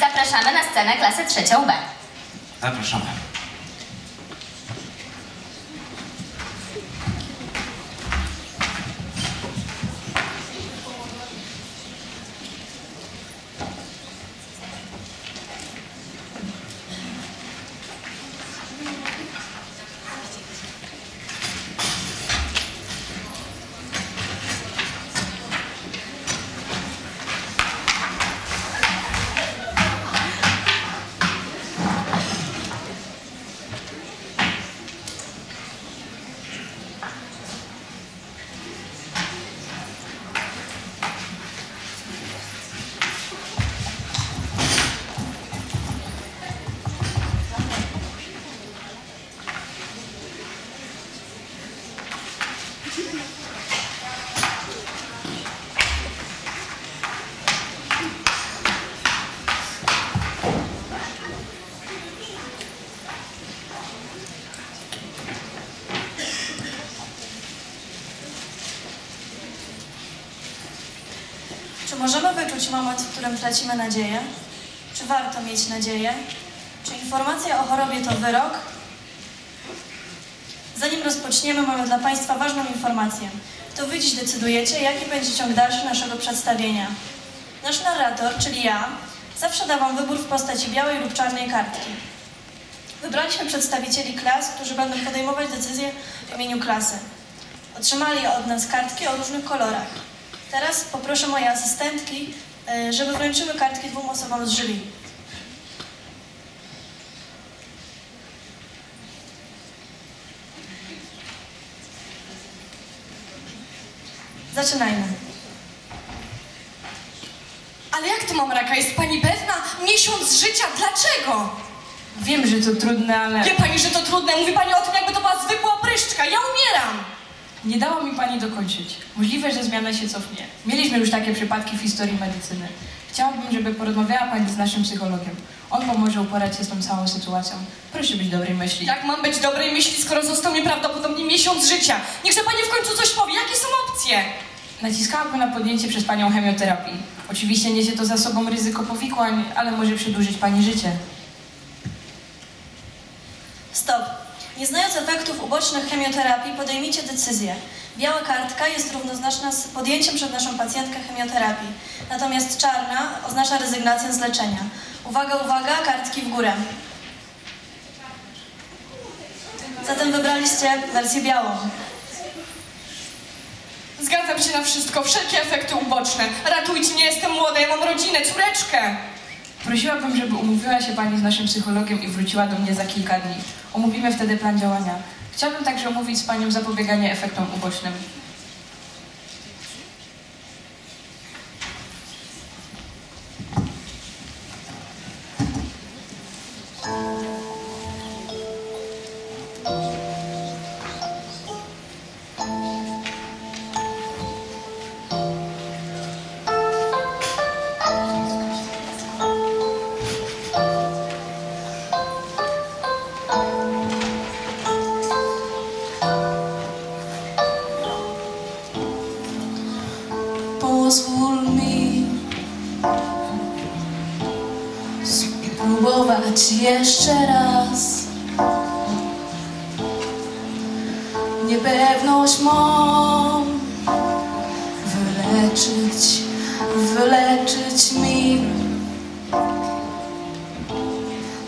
Zapraszamy na scenę klasę trzecią B. Zapraszamy. Wyczuć moment, w którym tracimy nadzieję? Czy warto mieć nadzieję? Czy informacja o chorobie to wyrok? Zanim rozpoczniemy, mamy dla Państwa ważną informację. To Wy dziś decydujecie, jaki będzie ciąg dalszy naszego przedstawienia. Nasz narrator, czyli ja, zawsze da Wam wybór w postaci białej lub czarnej kartki. Wybraliśmy przedstawicieli klas, którzy będą podejmować decyzje w imieniu klasy. Otrzymali od nas kartki o różnych kolorach. Teraz poproszę moje asystentki, e, żeby wręczyły kartki dwóm osobom z jury. Zaczynajmy. Ale jak to mam raka? Jest pani pewna? Miesiąc życia? Dlaczego? Wiem, że to trudne, ale Wie pani, że to trudne. Mówi pani o tym, jakby to była zwykła opryszczka. Ja umieram. Nie dała mi pani dokończyć. Możliwe, że zmiana się cofnie. Mieliśmy już takie przypadki w historii medycyny. Chciałabym, żeby porozmawiała pani z naszym psychologiem. On pomoże uporać się z tą całą sytuacją. Proszę być dobrej myśli. Jak mam być dobrej myśli, skoro został mi prawdopodobnie miesiąc życia? Niechże pani w końcu coś powie. Jakie są opcje? Naciskałabym na podjęcie przez panią chemioterapii. Oczywiście niesie to za sobą ryzyko powikłań, ale może przedłużyć pani życie. Stop. Nie znając efektów ubocznych chemioterapii, podejmijcie decyzję. Biała kartka jest równoznaczna z podjęciem przez naszą pacjentkę chemioterapii. Natomiast czarna oznacza rezygnację z leczenia. Uwaga, uwaga, kartki w górę. Zatem wybraliście wersję białą. Zgadzam się na wszystko. Wszelkie efekty uboczne. Ratujcie, nie jestem młoda. Ja mam rodzinę, córeczkę. Prosiłabym, żeby umówiła się pani z naszym psychologiem i wróciła do mnie za kilka dni. Omówimy wtedy plan działania. Chciałabym także omówić z panią zapobieganie efektom ubocznym. Spróbować jeszcze raz. Niepewność mą wyleczyć, wyleczyć mi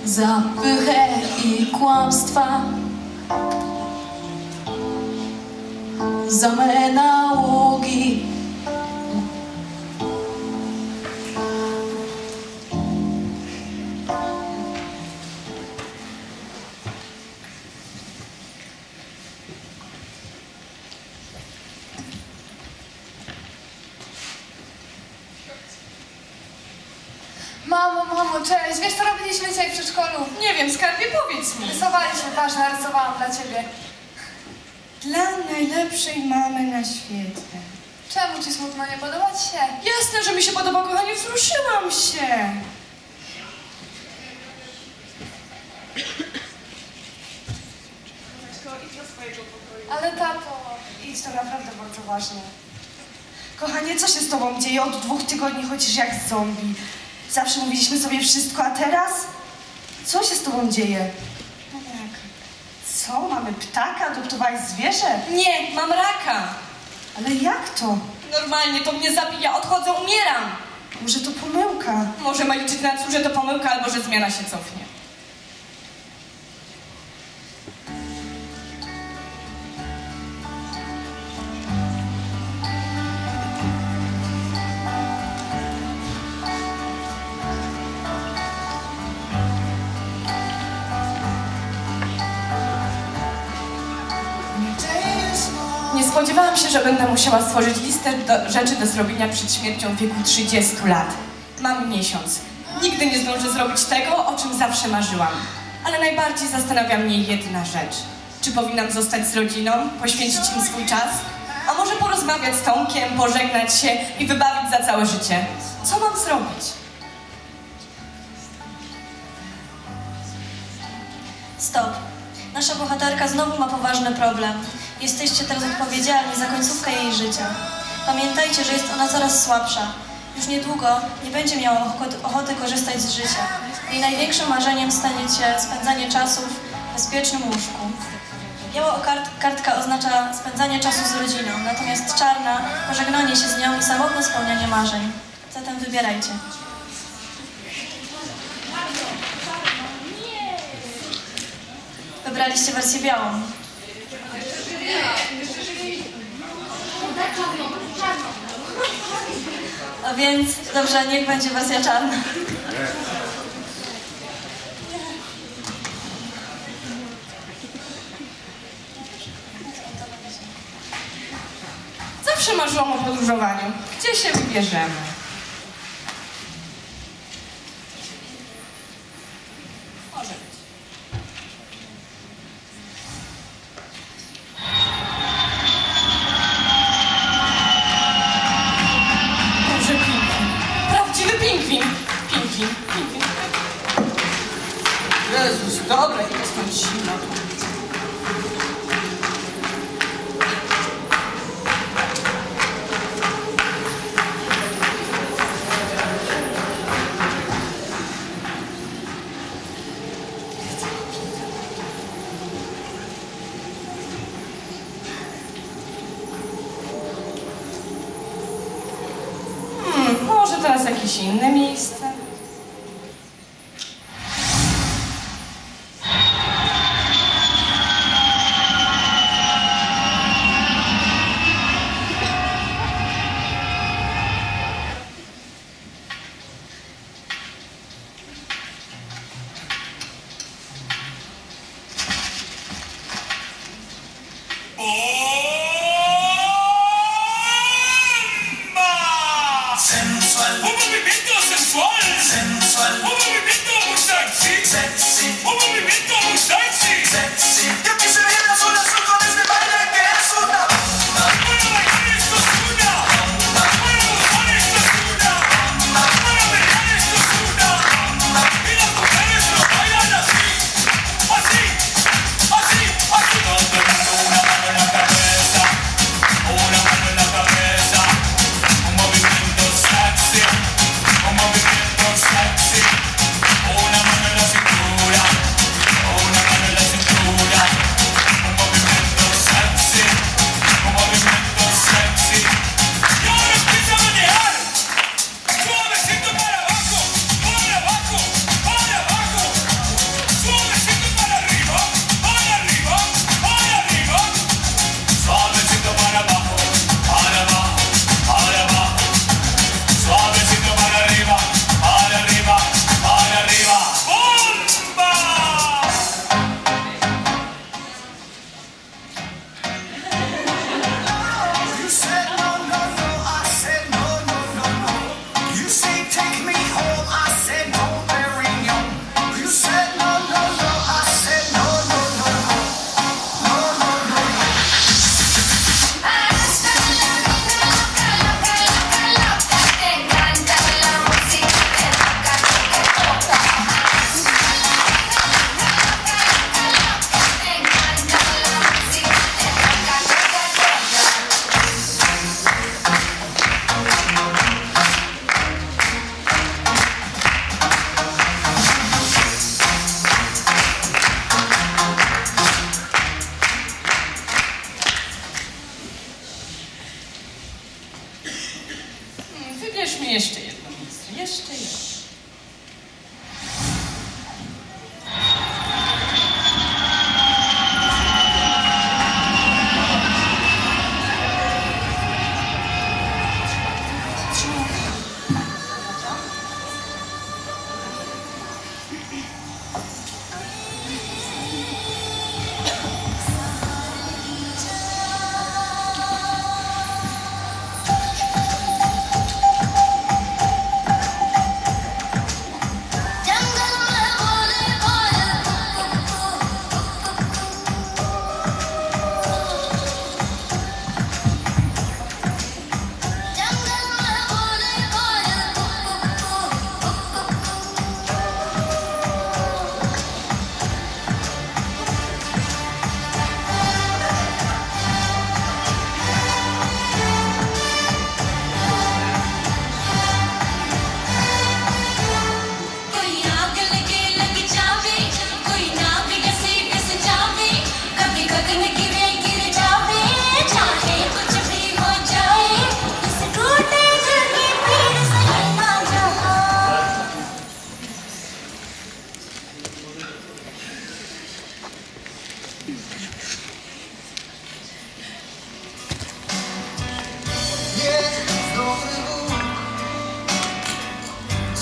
zapychę i kłamstwa. Za nałogi Mamo, mamo, cześć. Wiesz, co robiliśmy dzisiaj w przedszkolu? Nie wiem, skarbie, powiedz mi. Rysowaliśmy, patrz, narysowałam dla ciebie. Dla najlepszej mamy na świecie. Czemu ci smutno nie podobać się? Jasne, że mi się podoba, kochanie. Wzruszyłam się. Ale tato, Idź, to naprawdę bardzo ważne. Kochanie, co się z tobą dzieje? Od dwóch tygodni chodzisz jak zombie. Zawsze mówiliśmy sobie wszystko, a teraz? Co się z tobą dzieje? No tak. Co, mamy ptaka? Adoptowałeś zwierzę? Nie, mam raka. Ale jak to? Normalnie to mnie zabija, odchodzę, umieram. Może to pomyłka? Może ma liczyć na to, że to pomyłka albo że zmiana się cofnie. Spodziewałam się, że będę musiała stworzyć listę do, rzeczy do zrobienia przed śmiercią w wieku 30 lat. Mam miesiąc. Nigdy nie zdążę zrobić tego, o czym zawsze marzyłam. Ale najbardziej zastanawia mnie jedna rzecz. Czy powinnam zostać z rodziną, poświęcić im swój czas? A może porozmawiać z Tomkiem, pożegnać się i wybawić za całe życie? Co mam zrobić? Stop. Nasza bohaterka znowu ma poważny problem. Jesteście teraz odpowiedzialni za końcówkę jej życia. Pamiętajcie, że jest ona coraz słabsza. Już niedługo nie będzie miała ochot- ochoty korzystać z życia. Jej największym marzeniem stanie się spędzanie czasu w bezpiecznym łóżku. Biała kart- kartka oznacza spędzanie czasu z rodziną, natomiast czarna pożegnanie się z nią i samotne spełnianie marzeń. Zatem wybierajcie. Wybraliście wersję białą. A więc, dobrze, niech będzie wersja czarna. Zawsze marzyłam o podróżowaniu. Gdzie się wybierzemy? Jezus, dobra, jest tam zimno. Hmm, może teraz jakieś inne miejsce?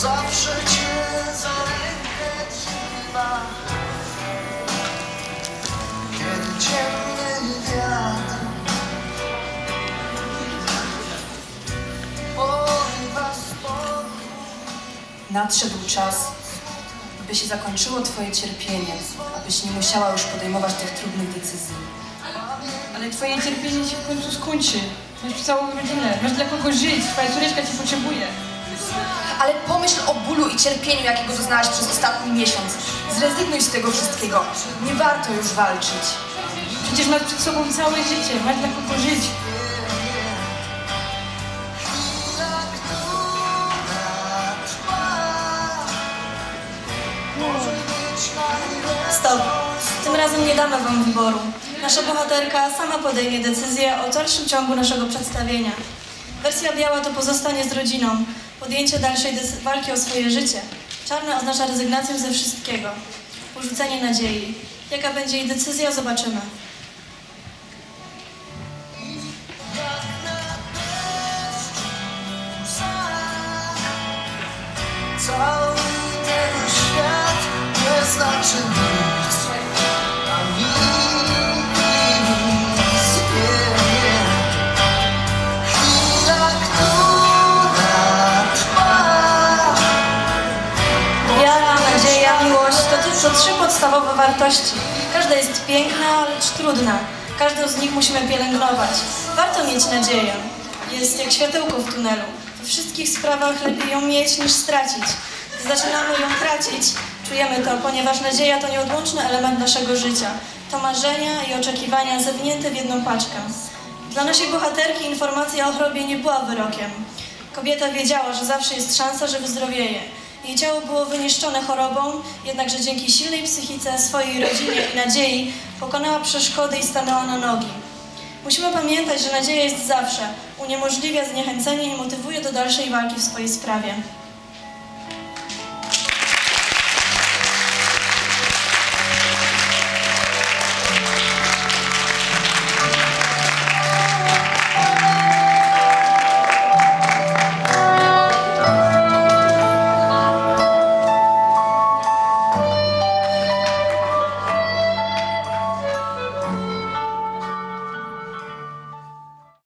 Zawsze cię za rękę trzyma Kiedy ciemny wiatr Porywa spokój Nadszedł czas, by się zakończyło Twoje cierpienie, abyś nie musiała już podejmować tych trudnych decyzji. Ale twoje cierpienie się w końcu skończy. Masz całą rodzinę, masz dla kogo żyć, twoja córeczka cię potrzebuje. Ale pomyśl o bólu i cierpieniu, jakiego doznałaś przez ostatni miesiąc. Zrezygnuj z tego wszystkiego. Nie warto już walczyć. Przecież masz przed sobą całe życie, masz dla kogo żyć. Stop. Tym razem nie damy wam wyboru. Nasza bohaterka sama podejmie decyzję o dalszym ciągu naszego przedstawienia. Wersja biała to pozostanie z rodziną, podjęcie dalszej walki o swoje życie. Czarna oznacza rezygnację ze wszystkiego, porzucenie nadziei. Jaka będzie jej decyzja, zobaczymy. Podstawowe wartości. Każda jest piękna, lecz trudna. Każdą z nich musimy pielęgnować. Warto mieć nadzieję. Jest jak światełko w tunelu. We wszystkich sprawach lepiej ją mieć niż stracić. Gdy zaczynamy ją tracić, czujemy to, ponieważ nadzieja to nieodłączny element naszego życia. To marzenia i oczekiwania zewnięte w jedną paczkę. Dla naszej bohaterki informacja o chorobie nie była wyrokiem. Kobieta wiedziała, że zawsze jest szansa, że wyzdrowieje. Jej ciało było wyniszczone chorobą, jednakże dzięki silnej psychice, swojej rodzinie i nadziei pokonała przeszkody i stanęła na nogi. Musimy pamiętać, że nadzieja jest zawsze, uniemożliwia zniechęcenie i motywuje do dalszej walki w swojej sprawie.